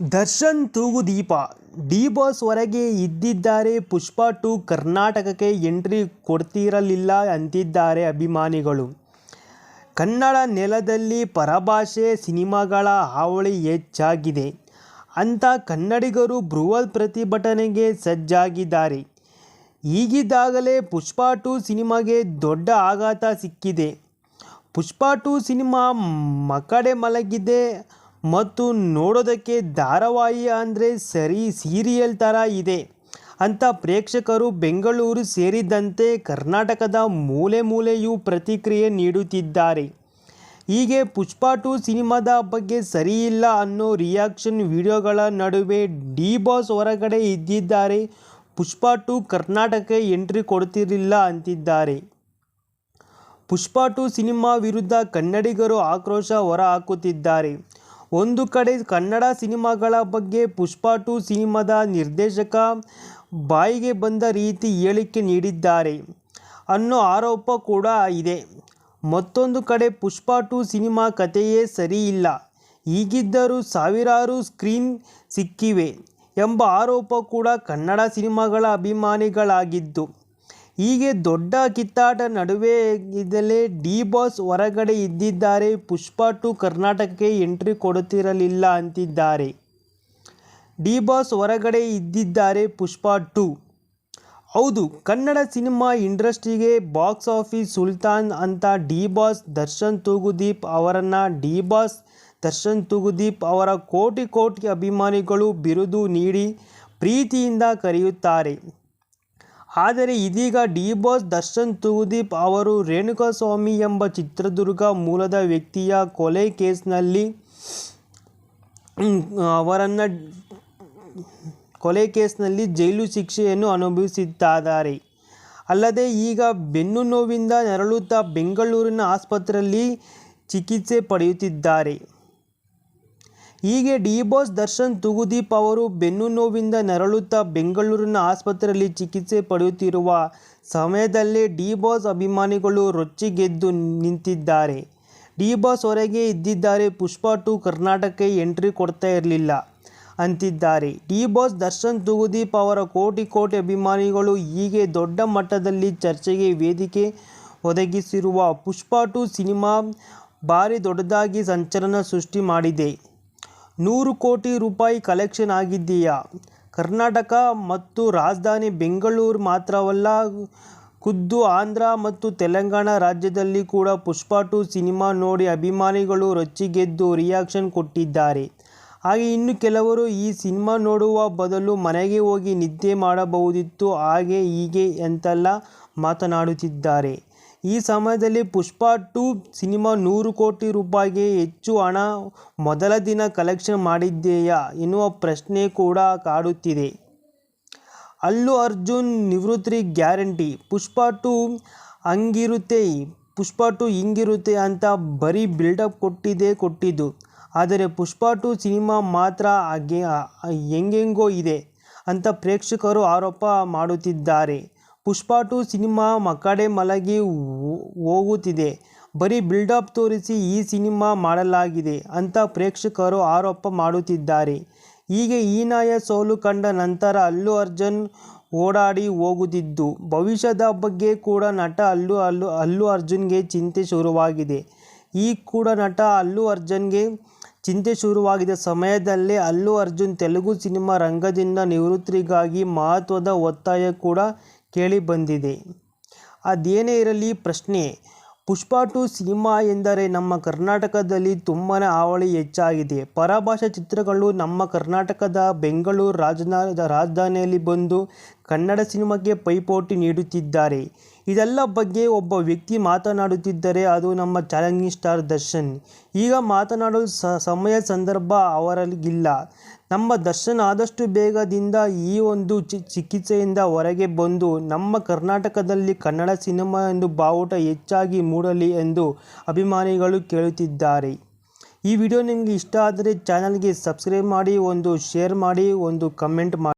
ದರ್ಶನ್ ತೂಗು ದೀಪ. D boss ಹೊರಗೆ ಇದ್ದಿದ್ದಾರೆ. ಪುಷ್ಪ to ಕರ್ನಾಟಕಕ್ಕೆ ಎಂಟ್ರಿ ಕೊಡ್ತಿರಲಿಲ್ಲ ಅಂತಿದ್ದಾರೆ ಅಭಿಮಾನಿಗಳು. ಕನ್ನಡ ನೆಲದಲ್ಲಿ ಪರಭಾಷೆ ಸಿನಿಮಾಗಳ ಹಾವಳಿ ಹೆಚ್ಚಾಗಿದೆ. ಅಂತ ಕನ್ನಡಿಗರು ಬೃಹತ್ ಪ್ರತಿಭಟನೆಗೆ ಸಜ್ಜಾಗಿದ್ದಾರೆ. ಈಗಿದ್ದಾಗಲೇ ಪುಷ್ಪ ಟು ಸಿನಿಮಾಗೆ ದೊಡ್ಡ ಆಘಾತ ಸಿಕ್ಕಿದೆ. ಪುಷ್ಪ ಟು ಸಿನಿಮಾ ಮಕಡೆ ಮಲಗಿದೆ. ಮತ್ತು ನೋಡೋದಕ್ಕೆ ಧಾರಾವಾಹಿ ಅಂದರೆ ಸರಿ ಸೀರಿಯಲ್ ಥರ ಇದೆ. ಅಂತ ಪ್ರೇಕ್ಷಕರು ಬೆಂಗಳೂರು ಸೇರಿದಂತೆ ಕರ್ನಾಟಕದ ಮೂಲೆ ಮೂಲೆಯೂ ಪ್ರತಿಕ್ರಿಯೆ ನೀಡುತ್ತಿದ್ದಾರೆ. ಹೀಗೆ ಪುಷ್ಪ ಟು ಸಿನಿಮಾದ ಬಗ್ಗೆ ಸರಿಯಿಲ್ಲ ಅನ್ನೋ ರಿಯಾಕ್ಷನ್ ವಿಡಿಯೋಗಳ ನಡುವೆ ಡಿ ಬಾಸ್ ಹೊರಗಡೆ ಇದ್ದಿದ್ದಾರೆ. ಪುಷ್ಪ ಟು ಕರ್ನಾಟಕಕ್ಕೆ ಎಂಟ್ರಿ ಕೊಡ್ತಿರಲಿಲ್ಲ ಅಂತಿದ್ದಾರೆ. ಪುಷ್ಪ ಟು ಸಿನಿಮಾ ವಿರುದ್ಧ ಕನ್ನಡಿಗರು ಆಕ್ರೋಶ ಹೊರಹಾಕುತ್ತಿದ್ದಾರೆ. ಒಂದು ಕಡೆ ಕನ್ನಡ ಸಿನಿಮಾಗಳ ಬಗ್ಗೆ ಪುಷ್ಪ ಟು ಸಿನಿಮಾದ ನಿರ್ದೇಶಕ ಬಾಯಿಗೆ ಬಂದ ರೀತಿ ಹೇಳಿಕೆ ನೀಡಿದ್ದಾರೆ ಅನ್ನೋ ಆರೋಪ ಕೂಡ ಇದೆ. ಮತ್ತೊಂದು ಕಡೆ ಪುಷ್ಪ ಟು ಸಿನಿಮಾ ಕಥೆಯೇ ಸರಿಯಿಲ್ಲ. ಹೀಗಿದ್ದರೂ ಸಾವಿರಾರು ಸ್ಕ್ರೀನ್ ಸಿಕ್ಕಿವೆ ಎಂಬ ಆರೋಪ ಕೂಡ ಕನ್ನಡ ಸಿನಿಮಾಗಳ ಅಭಿಮಾನಿಗಳಾಗಿದ್ದು ಹೀಗೆ ದೊಡ್ಡ ಕಿತ್ತಾಟ ನಡುವೆ ಇದ್ದಲೇ ಡಿ ಬಾಸ್ ಹೊರಗಡೆ ಇದ್ದಿದ್ದಾರೆ. ಪುಷ್ಪಾ ಟು ಕರ್ನಾಟಕಕ್ಕೆ ಎಂಟ್ರಿ ಕೊಡುತ್ತಿರಲಿಲ್ಲ ಅಂತಿದ್ದಾರೆ. ಡಿ ಬಾಸ್ ಹೊರಗಡೆ ಇದ್ದಿದ್ದಾರೆ ಪುಷ್ಪಾ ಟು. ಹೌದು, ಕನ್ನಡ ಸಿನಿಮಾ ಇಂಡಸ್ಟ್ರಿಗೆ ಬಾಕ್ಸ್ ಆಫೀಸ್ ಸುಲ್ತಾನ್ ಅಂತ ಡಿ ಬಾಸ್, ದರ್ಶನ್ ತೂಗುದೀಪ್ ಅವರನ್ನು ಡಿ ಬಾಸ್, ದರ್ಶನ್ ತೂಗುದೀಪ್ ಅವರ ಕೋಟಿ ಕೋಟಿ ಅಭಿಮಾನಿಗಳು ಬಿರುದು ನೀಡಿ ಪ್ರೀತಿಯಿಂದ ಕರೆಯುತ್ತಾರೆ. ಆದರೆ ಇದೀಗ ಡಿ ಬಾಸ್ ದರ್ಶನ್ ತುಗುದೀಪ್ ಅವರು ರೇಣುಕಾಸ್ವಾಮಿ ಎಂಬ ಚಿತ್ರದುರ್ಗ ಮೂಲದ ವ್ಯಕ್ತಿಯ ಕೊಲೆ ಕೇಸ್ನಲ್ಲಿ ಅವರನ್ನು ಕೊಲೆ ಕೇಸ್ನಲ್ಲಿ ಜೈಲು ಶಿಕ್ಷೆಯನ್ನು ಅನುಭವಿಸುತ್ತಿದ್ದಾರೆ ಅಲ್ಲದೆ ಈಗ ಬೆನ್ನು ನೋವಿಂದ ನರಳುತ್ತಾ ಬೆಂಗಳೂರಿನ ಆಸ್ಪತ್ರೆಯಲ್ಲಿ ಚಿಕಿತ್ಸೆ ಪಡೆಯುತ್ತಿದ್ದಾರೆ. ಹೀಗೆ ಡಿ ಬಾಸ್ ದರ್ಶನ್, ತುಗುದೀಪ್ ಅವರು ಬೆನ್ನು ನೋವಿಂದ ನರಳುತ್ತಾ ಬೆಂಗಳೂರಿನ ಆಸ್ಪತ್ರೆಯಲ್ಲಿ ಚಿಕಿತ್ಸೆ ಪಡೆಯುತ್ತಿರುವ ಸಮಯದಲ್ಲೇ ಡಿ ಬಾಸ್ ಅಭಿಮಾನಿಗಳು ರೊಚ್ಚಿಗೆದ್ದು ನಿಂತಿದ್ದಾರೆ. ಡಿ ಬಾಸ್ ಹೊರಗೆ ಇದ್ದಿದ್ದಾರೆ. ಪುಷ್ಪಾ ಟು ಕರ್ನಾಟಕಕ್ಕೆ ಎಂಟ್ರಿ ಕೊಡ್ತಾ ಇರಲಿಲ್ಲ ಅಂತಿದ್ದಾರೆ. ಡಿ ಬಾಸ್ ದರ್ಶನ್, ತುಗುದೀಪ್ ಅವರ ಕೋಟಿ ಕೋಟಿ ಅಭಿಮಾನಿಗಳು ಹೀಗೆ ದೊಡ್ಡ ಮಟ್ಟದಲ್ಲಿ ಚರ್ಚೆಗೆ ವೇದಿಕೆ ಒದಗಿಸಿರುವ ಪುಷ್ಪಾ ಟು ಸಿನಿಮಾ ಭಾರಿ ದೊಡ್ಡದಾಗಿ ಸಂಚಲನ ಸೃಷ್ಟಿ ಮಾಡಿದೆ. ನೂರು ಕೋಟಿ ರೂಪಾಯಿ ಕಲೆಕ್ಷನ್ ಆಗಿದೆಯಾ ಕರ್ನಾಟಕ ಮತ್ತು ರಾಜಧಾನಿ ಬೆಂಗಳೂರು ಮಾತ್ರವಲ್ಲ, ಖುದ್ದು ಆಂಧ್ರ ಮತ್ತು ತೆಲಂಗಾಣ ರಾಜ್ಯದಲ್ಲಿ ಕೂಡ ಪುಷ್ಪ ಟು ಸಿನಿಮಾ ನೋಡಿ ಅಭಿಮಾನಿಗಳು ರೊಚ್ಚಿಗೆದ್ದು ರಿಯಾಕ್ಷನ್ ಕೊಟ್ಟಿದ್ದಾರೆ. ಹಾಗೆ ಇನ್ನು ಕೆಲವರು ಈ ಸಿನಿಮಾ ನೋಡುವ ಬದಲು ಮನೆಗೆ ಹೋಗಿ ನಿದ್ದೆ ಮಾಡಬಹುದಿತ್ತು, ಹಾಗೆ ಹೀಗೆ ಅಂತೆಲ್ಲ ಮಾತನಾಡುತ್ತಿದ್ದಾರೆ. ಈ ಸಮಯದಲ್ಲಿ ಪುಷ್ಪ ಟು ಸಿನಿಮಾ ನೂರು ಕೋಟಿ ರೂಪಾಯಿಗೆ ಹೆಚ್ಚು ಹಣ ಮೊದಲ ದಿನ ಕಲೆಕ್ಷನ್ ಮಾಡಿದೆಯಾ ಎನ್ನುವ ಪ್ರಶ್ನೆ ಕೂಡ ಕಾಡುತ್ತಿದೆ. ಅಲ್ಲು ಅರ್ಜುನ್ ನಿವೃತ್ತಿ ಗ್ಯಾರಂಟಿ. ಪುಷ್ಪ ಟು ಹಂಗಿರುತ್ತೆ, ಪುಷ್ಪ ಟು ಹಿಂಗಿರುತ್ತೆ ಅಂತ ಬರೀ ಬಿಲ್ಡಪ್ ಕೊಟ್ಟಿದೆ ಕೊಟ್ಟಿದ್ದು. ಆದರೆ ಪುಷ್ಪ ಟು ಸಿನಿಮಾ ಮಾತ್ರ ಹಾಗೆ, ಹೆಂಗೆಂಗೋ ಇದೆ ಅಂತ ಪ್ರೇಕ್ಷಕರು ಆರೋಪ ಮಾಡುತ್ತಿದ್ದಾರೆ. ಪುಷ್ಪ ಟು ಸಿನಿಮಾ ಮಕ್ಕಡೆ ಮಲಗಿ ಹೋಗುತ್ತಿದೆ. ಬರೀ ಬಿಲ್ಡಪ್ ತೋರಿಸಿ ಈ ಸಿನಿಮಾ ಮಾಡಲಾಗಿದೆ ಅಂತ ಪ್ರೇಕ್ಷಕರು ಆರೋಪ ಮಾಡುತ್ತಿದ್ದಾರೆ. ಹೀಗೆ ಹೀನಾಯ ಸೋಲು ಕಂಡ ನಂತರ ಅಲ್ಲು ಅರ್ಜುನ್ ಓಡಾಡಿ ಹೋಗುತ್ತಿದ್ದು, ಭವಿಷ್ಯದ ಬಗ್ಗೆ ಕೂಡ ನಟ ಅಲ್ಲು ಅಲ್ಲು ಅಲ್ಲು ಅರ್ಜುನ್ಗೆ ಚಿಂತೆ ಶುರುವಾಗಿದೆ. ಈ ಕೂಡ ನಟ ಅಲ್ಲು ಅರ್ಜುನ್ಗೆ ಚಿಂತೆ ಶುರುವಾಗಿದ್ದ ಸಮಯದಲ್ಲೇ ಅಲ್ಲು ಅರ್ಜುನ್ ತೆಲುಗು ಸಿನಿಮಾ ರಂಗದಿಂದ ನಿವೃತ್ತಿಗಾಗಿ ಮಹತ್ವದ ಒತ್ತಾಯ ಕೂಡ ಕೇಳಿಬಂದಿದೆ ಅದೇನೇ ಇರಲಿ ಪ್ರಶ್ನೆ. ಪುಷ್ಪ ಟು ಸಿನಿಮಾ ಎಂದರೆ ನಮ್ಮ ಕರ್ನಾಟಕದಲ್ಲಿ ತುಂಬಾ ಹಾವಳಿ ಹೆಚ್ಚಾಗಿದೆ. ಪರಭಾಷಾ ಚಿತ್ರಗಳು ನಮ್ಮ ಕರ್ನಾಟಕದ ಬೆಂಗಳೂರು ರಾಜನ ರಾಜಧಾನಿಯಲ್ಲಿ ಬಂದು ಕನ್ನಡ ಸಿನಿಮಾಕ್ಕೆ ಪೈಪೋಟಿ ನೀಡುತ್ತಿದ್ದಾರೆ. ಇದೆಲ್ಲ ಬಗ್ಗೆ ಒಬ್ಬ ವ್ಯಕ್ತಿ ಮಾತನಾಡುತ್ತಿದ್ದರೆ ಅದು ನಮ್ಮ ಚಾಲೆಂಜಿಂಗ್ ಸ್ಟಾರ್ ದರ್ಶನ್. ಈಗ ಮಾತನಾಡಲು ಸಮಯ ಸಂದರ್ಭ ಅವರಿಗಿಲ್ಲ ನಮ್ಮ ದರ್ಶನ್ ಆದಷ್ಟು ಬೇಗದಿಂದ ಈ ಒಂದು ಚಿಕಿತ್ಸೆಯಿಂದ ಹೊರಗೆ ಬಂದು, ನಮ್ಮ ಕರ್ನಾಟಕದಲ್ಲಿ ಕನ್ನಡ ಸಿನಿಮಾ ಎಂದು ಬಾವುಟ ಹೆಚ್ಚಾಗಿ ಮೂಡಲಿ ಎಂದು ಅಭಿಮಾನಿಗಳು ಕೇಳುತ್ತಿದ್ದಾರೆ. ಈ ವಿಡಿಯೋ ನಿಮಗೆ ಇಷ್ಟ ಆದರೆ ಚಾನಲ್ಗೆ ಸಬ್ಸ್ಕ್ರೈಬ್ ಮಾಡಿ, ಒಂದು ಶೇರ್ ಮಾಡಿ, ಒಂದು ಕಮೆಂಟ್ ಮಾಡಿ.